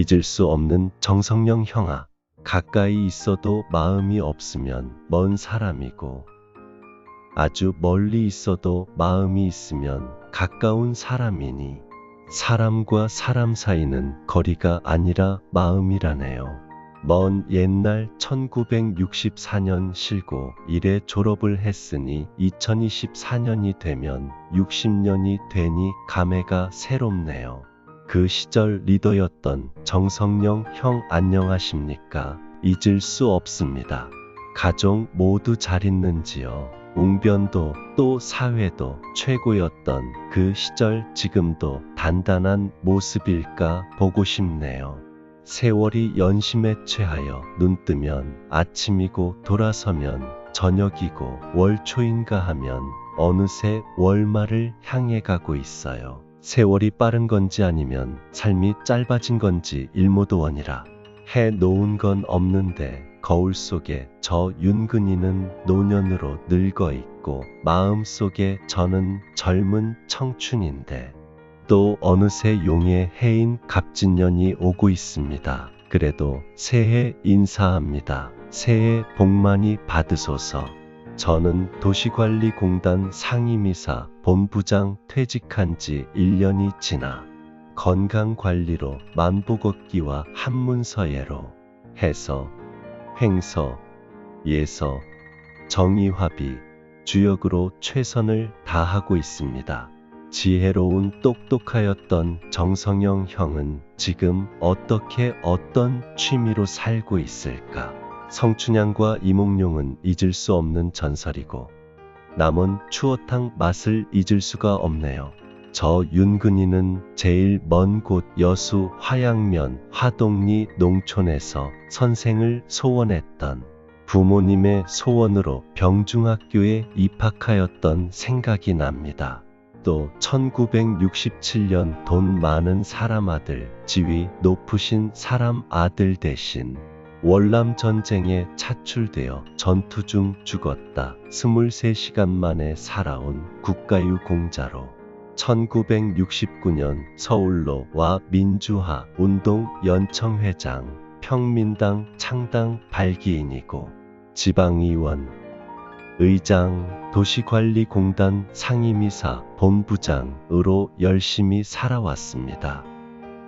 잊을 수 없는 정성령 형아. 가까이 있어도 마음이 없으면 먼 사람이고, 아주 멀리 있어도 마음이 있으면 가까운 사람이니, 사람과 사람 사이는 거리가 아니라 마음이라네요. 먼 옛날 1964년 실고 1에 졸업을 했으니 2024년이 되면 60년이 되니 감회가 새롭네요. 그 시절 리더였던 정성영 형 안녕하십니까? 잊을 수 없습니다. 가족 모두 잘 있는지요? 웅변도 또 사회도 최고였던 그 시절 지금도 단단한 모습일까 보고 싶네요. 세월이 연심에 취하여 눈 뜨면 아침이고 돌아서면 저녁이고 월초인가 하면 어느새 월말을 향해 가고 있어요. 세월이 빠른 건지 아니면 삶이 짧아진 건지 일모도원이라 해 놓은 건 없는데 거울 속에 저 윤근이는 노년으로 늙어 있고 마음 속에 저는 젊은 청춘인데 또 어느새 용의 해인 갑진년이 오고 있습니다. 그래도 새해 인사합니다. 새해 복 많이 받으소서. 저는 도시관리공단 상임이사 본부장 퇴직한 지 1년이 지나 건강관리로 만보걷기와 한문서예로 해서 횡서, 예서, 정의화비, 주역으로 최선을 다하고 있습니다. 지혜로운 똑똑하였던 정성영 형은 지금 어떻게 어떤 취미로 살고 있을까? 성춘향과 이몽룡은 잊을 수 없는 전설이고 남은 추어탕 맛을 잊을 수가 없네요. 저 윤근이는 제일 먼 곳 여수 화양면 화동리 농촌에서 선생을 소원했던 부모님의 소원으로 병중학교에 입학하였던 생각이 납니다. 또 1967년 돈 많은 사람 아들, 지위 높으신 사람 아들 대신 월남 전쟁에 차출되어 전투 중 죽었다. 23시간 만에 살아온 국가유 공자로 1969년 서울로 와 민주화 운동 연청회장, 평민당 창당 발기인이고 지방의원, 의장, 도시관리공단 상임이사, 본부장으로 열심히 살아왔습니다.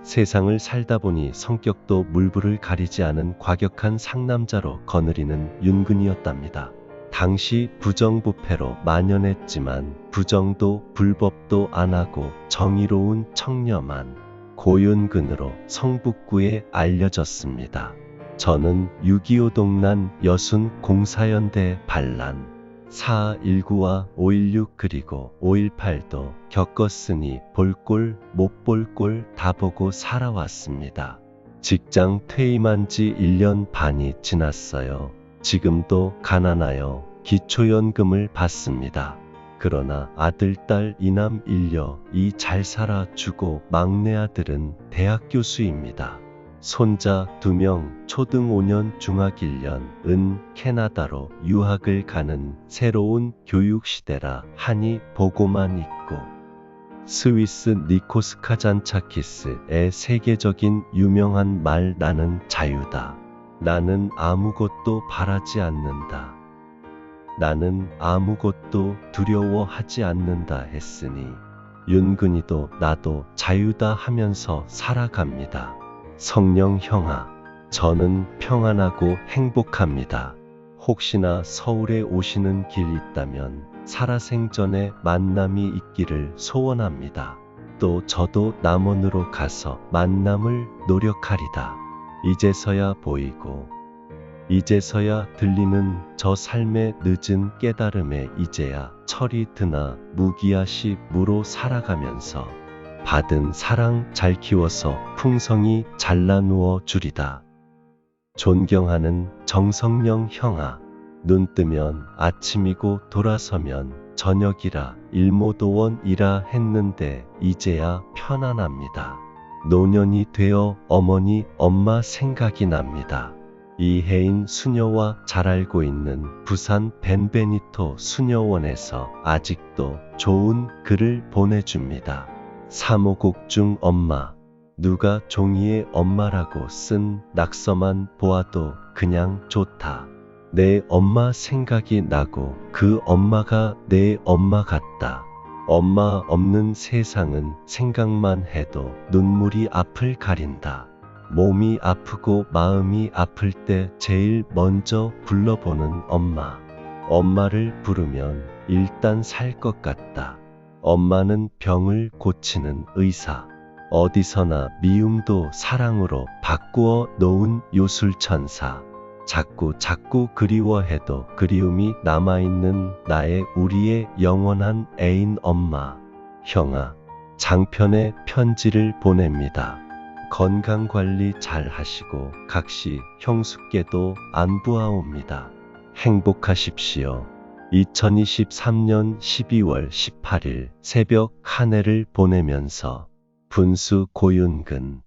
세상을 살다 보니 성격도 물불을 가리지 않은 과격한 상남자로 거느리는 윤근이었답니다. 당시 부정부패로 만연했지만 부정도 불법도 안 하고 정의로운 청렴한 고윤근으로 성북구에 알려졌습니다. 저는 6.25 동란 여순 공사연대 반란 4.19와 5.16 그리고 5.18도 겪었으니 볼 꼴 못 볼 꼴 다 보고 살아왔습니다. 직장 퇴임한 지 1년 반이 지났어요. 지금도 가난하여 기초연금을 받습니다. 그러나 아들, 딸, 이남, 일녀 이 잘 살아주고 막내 아들은 대학 교수입니다. 손자 2명, 초등 5년, 중학 1년, 은 캐나다로 유학을 가는 새로운 교육 시대라 하니 보고만 있고 스위스 니코스 카잔차키스의 세계적인 유명한 말 나는 자유다. 나는 아무것도 바라지 않는다. 나는 아무것도 두려워하지 않는다 했으니 윤근이도 나도 자유다 하면서 살아갑니다. 성령 형아, 저는 평안하고 행복합니다. 혹시나 서울에 오시는 길 있다면 살아생전에 만남이 있기를 소원합니다. 또 저도 남원으로 가서 만남을 노력하리다. 이제서야 보이고 이제서야 들리는 저 삶의 늦은 깨달음에 이제야 철이 드나 무기야시 무로 살아가면서 받은 사랑 잘 키워서 풍성이 잘라누어 주리다. 존경하는 정성령 형아, 눈 뜨면 아침이고 돌아서면 저녁이라 일모도원이라 했는데 이제야 편안합니다. 노년이 되어 어머니, 엄마 생각이 납니다. 이혜인 수녀와 잘 알고 있는 부산 벤베니토 수녀원에서 아직도 좋은 글을 보내줍니다. 사모곡 중 엄마, 누가 종이에 엄마라고 쓴 낙서만 보아도 그냥 좋다. 내 엄마 생각이 나고 그 엄마가 내 엄마 같다. 엄마 없는 세상은 생각만 해도 눈물이 앞을 가린다. 몸이 아프고 마음이 아플 때 제일 먼저 불러보는 엄마. 엄마를 부르면 일단 살 것 같다. 엄마는 병을 고치는 의사. 어디서나 미움도 사랑으로 바꾸어 놓은 요술천사. 자꾸 자꾸 그리워해도 그리움이 남아있는 나의 우리의 영원한 애인 엄마. 형아, 장편의 편지를 보냅니다. 건강 관리 잘 하시고 각시 형수께도 안부하옵니다. 행복하십시오. 2023년 12월 18일 새벽 한 해를 보내면서 분수 고윤근